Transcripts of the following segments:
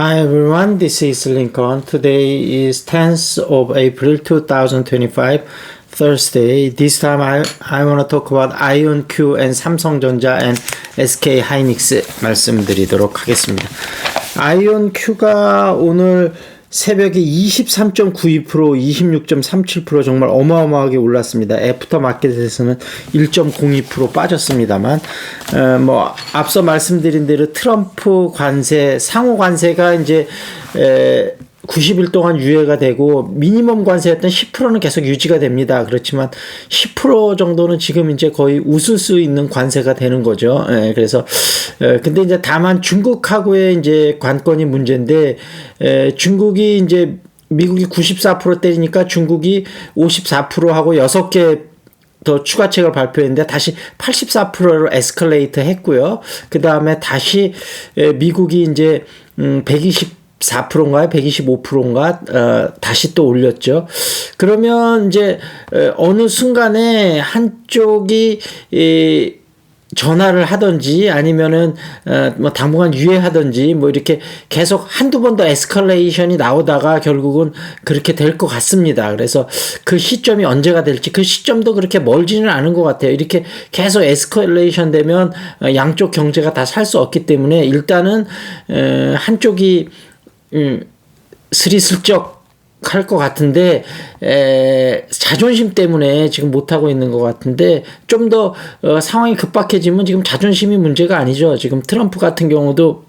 Hi everyone, this is Lincoln. Today is 10th of April 2025, Thursday. This time I, I want to talk about IonQ and 삼성전자 and SK 하이닉스 말씀드리도록 하겠습니다. IonQ가 오늘 새벽에 23.92%, 26.37% 정말 어마어마하게 올랐습니다. 애프터 마켓에서는 1.02% 빠졌습니다만, 어, 뭐, 앞서 말씀드린 대로 트럼프 관세, 상호 관세가 이제, 에, 90일 동안 유예가 되고 미니멈 관세였던 10%는 계속 유지가 됩니다. 그렇지만 10% 정도는 지금 이제 거의 웃을 수 있는 관세가 되는 거죠. 예, 그래서 예, 근데 이제 다만 중국하고의 이제 관건이 문제인데 예, 중국이 이제 미국이 94% 때리니까 중국이 54%하고 6개 더 추가책을 발표했는데 다시 84%로 에스컬레이터 했고요. 그 다음에 다시 미국이 이제 음120 4%인가요? 125%인가? 어, 다시 또 올렸죠. 그러면 이제 어느 순간에 한쪽이 이 전화를 하든지 아니면은 어 뭐 당분간 유예하든지 뭐 이렇게 계속 한두 번 더 에스컬레이션이 나오다가 결국은 그렇게 될 것 같습니다. 그래서 그 시점이 언제가 될지 그 시점도 그렇게 멀지는 않은 것 같아요. 이렇게 계속 에스컬레이션 되면 어, 양쪽 경제가 다 살 수 없기 때문에 일단은 한쪽이 음, 스리슬쩍 할 것 같은데 에, 자존심 때문에 지금 못 하고 있는 것 같은데 좀더 어, 상황이 급박해지면 지금 자존심이 문제가 아니죠. 지금 트럼프 같은 경우도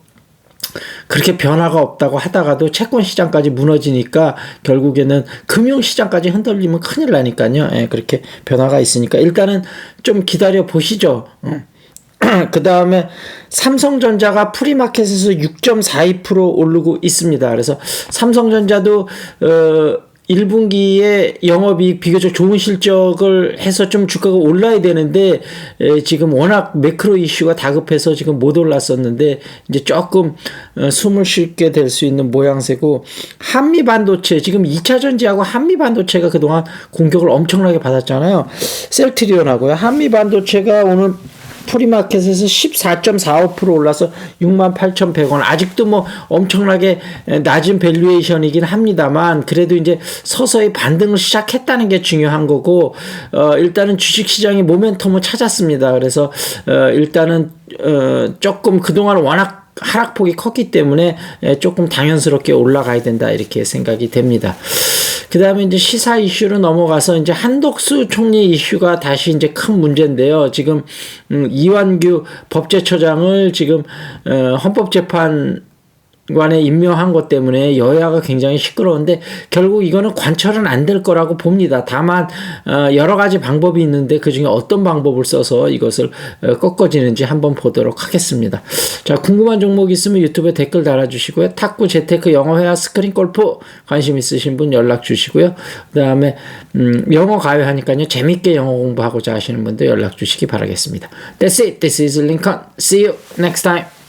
그렇게 변화가 없다고 하다가도 채권 시장까지 무너지니까 결국에는 금융 시장까지 흔들리면 큰일 나니까요. 예, 그렇게 변화가 있으니까 일단은 좀 기다려 보시죠. 음. 그 다음에 삼성전자가 프리마켓에서 6.42% 오르고 있습니다. 그래서 삼성전자도 어 1분기에 영업이익 비교적 좋은 실적을 해서 좀 주가가 올라야 되는데 에, 지금 워낙 매크로 이슈가 다급해서 지금 못 올랐었는데 이제 조금 어, 숨을 쉴게 될 수 있는 모양새고 한미 반도체 지금 2차 전지하고 한미 반도체가 그동안 공격을 엄청나게 받았잖아요. 셀트리온하고요. 한미 반도체가 오늘 프리마켓에서 14.45% 올라서 68,100원. 아직도 뭐 엄청나게 낮은 밸류에이션이긴 합니다만 그래도 이제 서서히 반등을 시작했다는 게 중요한 거고 어 일단은 주식 시장이 모멘텀을 찾았습니다. 그래서 어 일단은 어 조금 그동안 워낙 하락폭이 컸기 때문에 조금 당연스럽게 올라가야 된다 이렇게 생각이 됩니다. 그 다음에 이제 시사 이슈로 넘어가서 이제 한덕수 총리 이슈가 다시 이제 큰 문제인데요. 지금, 음, 이완규 법제처장을 지금, 어, 헌법재판 관에 임명한 것 때문에 여야가 굉장히 시끄러운데 결국 이거는 관철은 안 될 거라고 봅니다. 다만 어, 여러 가지 방법이 있는데 그 중에 어떤 방법을 써서 이것을 어, 꺾어지는지 한번 보도록 하겠습니다. 자 궁금한 종목 있으면 유튜브에 댓글 달아주시고요. 탁구 재테크 영어회화 스크린 골프 관심 있으신 분 연락 주시고요. 그 다음에 음, 영어 가요하니까요 재밌게 영어 공부하고자 하시는 분들 연락 주시기 바라겠습니다. That's it. This is Lincoln. See you next time.